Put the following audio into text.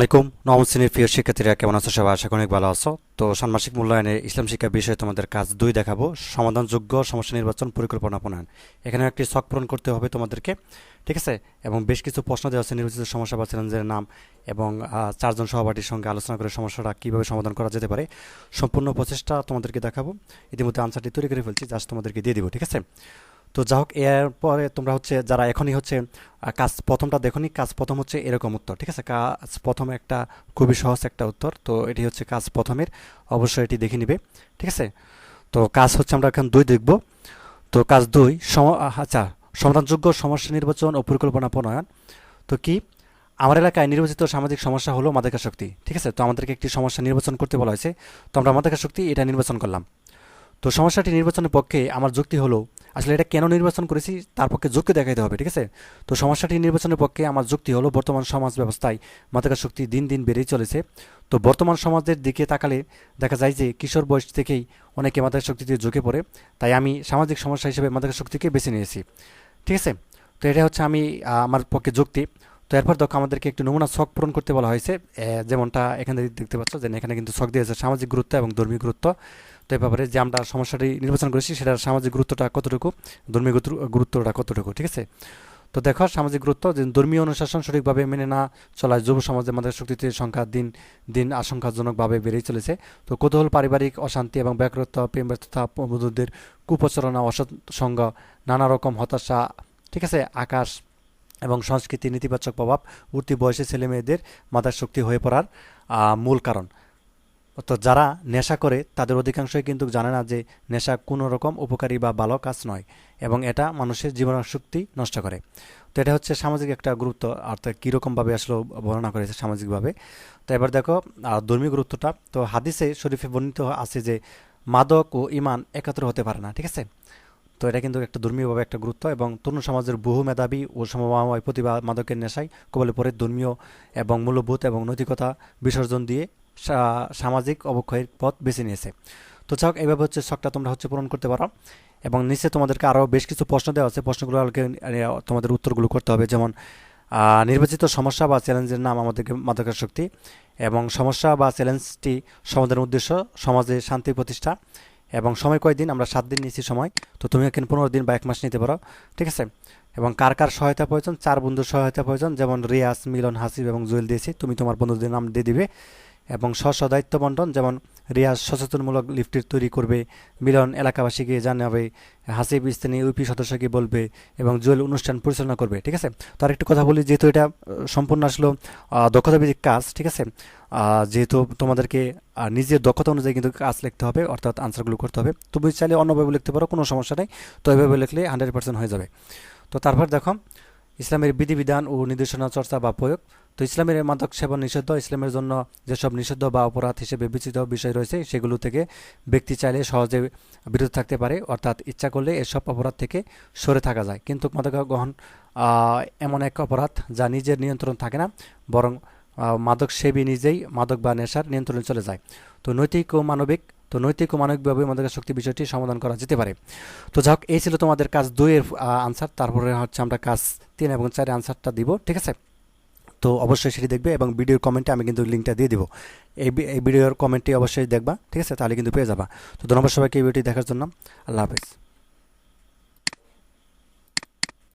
আসসালামাইকুম নবম শ্রেণির প্রিয় শিক্ষার্থীরা, কেমন আছো সবাই? আশা করি ভালো আছো। তো ষান্মাসিক মূল্যায়নে ইসলাম শিক্ষা বিষয়ে তোমাদের কাজ দুই দেখাবো। সমাধানযোগ্য সমস্যা নির্বাচন পরিকল্পনা প্রণয়ন। এখানে একটি শখ পূরণ করতে হবে তোমাদেরকে, ঠিক আছে? এবং বেশ কিছু প্রশ্ন দেওয়া আছে, নির্বাচিত সমস্যা বা চ্যালেঞ্জের নাম এবং চারজন সহপাঠীর সঙ্গে আলোচনা করে সমস্যাটা কীভাবে সমাধান করা যেতে পারে, সম্পূর্ণ প্রচেষ্টা তোমাদেরকে দেখাবো। ইতিমধ্যে আনসারটি তৈরি করে ফেলছি জাস্ট তোমাদেরকে দিয়ে দিব, ঠিক আছে? তো যা হোক এরপরে তোমরা হচ্ছে যারা এখনই হচ্ছে কাজ প্রথমটা দেখোনি, কাজ প্রথম হচ্ছে এরকম উত্তর, ঠিক আছে? কাজ প্রথম একটা খুবই সহজ একটা উত্তর, তো এটি হচ্ছে কাজ প্রথমের, অবশ্যই এটি দেখে নিবে, ঠিক আছে? তো কাজ হচ্ছে আমরা এখন দুই দেখব, তো কাজ দুই, সম- আচ্ছা সমাধানযোগ্য সমস্যা নির্বাচন ও পরিকল্পনা প্রণয়ন, তো কি? আমার এলাকায় নির্বাচিত সামাজিক সমস্যা হলো মাদকাসক্তি, ঠিক আছে? তো আমাদেরকে একটি সমস্যা নির্বাচন করতে বলা হয়েছে, তো আমরা মাদকাসক্তি এটা নির্বাচন করলাম। তো সমস্যাটি নির্বাচনের পক্ষে আমার যুক্তি হলো আসলে এটা কেন নির্বাচন করেছি তার পক্ষে যুক্তি দেখাইতে হবে, ঠিক আছে? তো সমস্যাটি নির্বাচনের পক্ষে আমার যুক্তি হলো বর্তমান সমাজ ব্যবস্থায় মাদকাসক্তি দিন দিন বেড়েই চলেছে। তো বর্তমান সমাজের দিকে তাকালে দেখা যায় যে কিশোর বয়স থেকেই অনেকে মাদকাসক্তিতে ঝুঁকে পড়ে, তাই আমি সামাজিক সমস্যা হিসেবে মাদকাসক্তিকে বেছে নিয়েছি, ঠিক আছে? তো এটা হচ্ছে আমি আমার পক্ষে যুক্তি। তো এরপর দেখো আমাদেরকে একটি নমুনা শখ পূরণ করতে বলা হয়েছে। যেমনটা এখানে দেখতে পাচ্ছ যে এখানে কিন্তু শখ দিয়েছে সামাজিক গুরুত্ব এবং ধর্মীয় গুরুত্ব। তো এই ব্যাপারে যে আমরা সমস্যাটি নির্বাচন করেছি সেটার সামাজিক গুরুত্বটা কতটুকু, ধর্মীয় গুরুত্ব- গুরুত্বটা কতটুকু, ঠিক আছে? তো দেখো সামাজিক গুরুত্ব যে ধর্মীয় অনুশাসন সঠিকভাবে মেনে না চলায় যুব সমাজে মাদক শক্তিতে সংখ্যা দিন দিন আশঙ্কাজনকভাবে বেড়েই চলেছে। তো কৌতূহল, পারিবারিক অশান্তি এবং ব্যাঘ্রতা প্রেম ব্যর্থতা, বন্ধুদের কুপ্রচারণা অসৎ সঙ্গ নানা রকম হতাশা, ঠিক আছে? আকাশ এবং সংস্কৃতির নেতিবাচক প্রভাব উঠতি বয়সে ছেলে মেয়েদের মাদার শক্তি হয়ে পড়ার মূল কারণ। তো যারা নেশা করে, তাদের অধিকাংশই কিন্তু জানে না যে নেশা কোনো রকম উপকারী বা ভালো কাজ নয় এবং এটা মানুষের জীবন শক্তি নষ্ট করে। তো এটা হচ্ছে সামাজিক একটা গুরুত্ব অর্থাৎ কীরকমভাবে আসলে বর্ণনা করেছে সামাজিকভাবে। তো এবার দেখো ধর্মীয় গুরুত্বটা। তো হাদিসে শরীফে বর্ণিত আছে যে মাদক ও ইমান একত্র হতে পারে না, ঠিক আছে? তো এটা কিন্তু একটা ধর্মীয়ভাবে একটা গুরুত্ব এবং তরুণ সমাজের বহু মেধাবী ও সমবায় প্রতিভা মাদকের নেশায় কবলে পড়ে ধর্মীয় এবং মূল্যবোধ এবং নৈতিকতা বিসর্জন দিয়ে সামাজিক অবক্ষয়ের পথ বেছে নিয়েছে। তো যাক, এইভাবে হচ্ছে শখটা তোমরা হচ্ছে পূরণ করতে পারো এবং নিচে তোমাদেরকে আরও বেশ কিছু প্রশ্ন দেওয়া আছে। প্রশ্নগুলো তোমাদের উত্তরগুলো করতে হবে। যেমন নির্বাচিত সমস্যা বা চ্যালেঞ্জের নাম আমাদেরকে মাদকের শক্তি এবং সমস্যা বা চ্যালেঞ্জটি সমাধানের উদ্দেশ্য, সমাজে শান্তি প্রতিষ্ঠা এবং সময় কয়দিন? আমরা সাত দিন নিয়েছি সময়। তো তুমি এখানে পনেরো দিন বা এক মাস নিতে পারো। ঠিক আছে? এবং কার কার সহায়তা প্রয়োজন? চার বন্ধুর সহায়তা প্রয়োজন। যেমন রিয়াজ, মিলন, হাসিব এবং জুয়েল দিয়েছি। তুমি তোমার বন্ধুদের নাম দিয়ে দিবে। এবং স্ব দায়িত্ব বন্টন যেমন রিয়াজ সচেতনমূলক লিফটির তৈরি করবে, মিলন এলাকাবাসীকে জানাবে, হাসিব স্থানীয় ইউপি সদস্যকে বলবে এবং জুয়েল অনুষ্ঠান পরিচালনা করবে, ঠিক আছে? তো আরেকটু কথা বলি, যেহেতু এটা সম্পূর্ণ আসলো দক্ষতাভিত্তিক কাজ, ঠিক আছে? যেহেতু তোমাদেরকে নিজের দক্ষতা অনুযায়ী কিন্তু কাজ লিখতে হবে, অর্থাৎ আনসারগুলো করতে হবে। তুমি চাইলে অন্যভাবে লিখতে পারো, কোনো সমস্যা নেই। তো এভাবে লিখলে হান্ড্রেড পার্সেন্ট হয়ে যাবে। তো তারপর দেখো ইসলামের বিধিবিধান ও নির্দেশনা চর্চা বা প্রয়োগ। তো ইসলামের মাদক সেবন নিষিদ্ধ। ইসলামের জন্য যেসব নিষিদ্ধ বা অপরাধ হিসেবে বিবেচিত বিষয় রয়েছে, সেগুলো থেকে ব্যক্তি চাইলে সহজে বিরত থাকতে পারে। অর্থাৎ ইচ্ছা করলে এসব অপরাধ থেকে সরে থাকা যায়। কিন্তু মাদক গ্রহণ এমন এক অপরাধ যা নিজের নিয়ন্ত্রণ থাকে না, বরং মাদক সেবী নিজেই মাদক বা নেশার নিয়ন্ত্রণে চলে যায়। তো নৈতিক ও মানবিক তো নৈতিক ও মানবিকভাবে মাদকের শক্তি বিষয়টি সমাধান করা যেতে পারে। তো যাই হোক এই ছিল তোমাদের কাজ দুইয়ের আনসার তারপরে হচ্ছে আমরা কাজ তিন এবং চারের আনসারটা দিব, ঠিক আছে? তো অবশ্যই সেটি দেখবে এবং ভিডিওর কমেন্টে আমি কিন্তু লিঙ্কটা দিয়ে দিব। এই এই ভিডিওর কমেন্টটি অবশ্যই দেখবা, ঠিক আছে? তাহলে কিন্তু পেয়ে যাবা। তো ধন্যবাদ সবাইকে এই ভিডিওটি দেখার জন্য। আল্লাহ হাফেজ।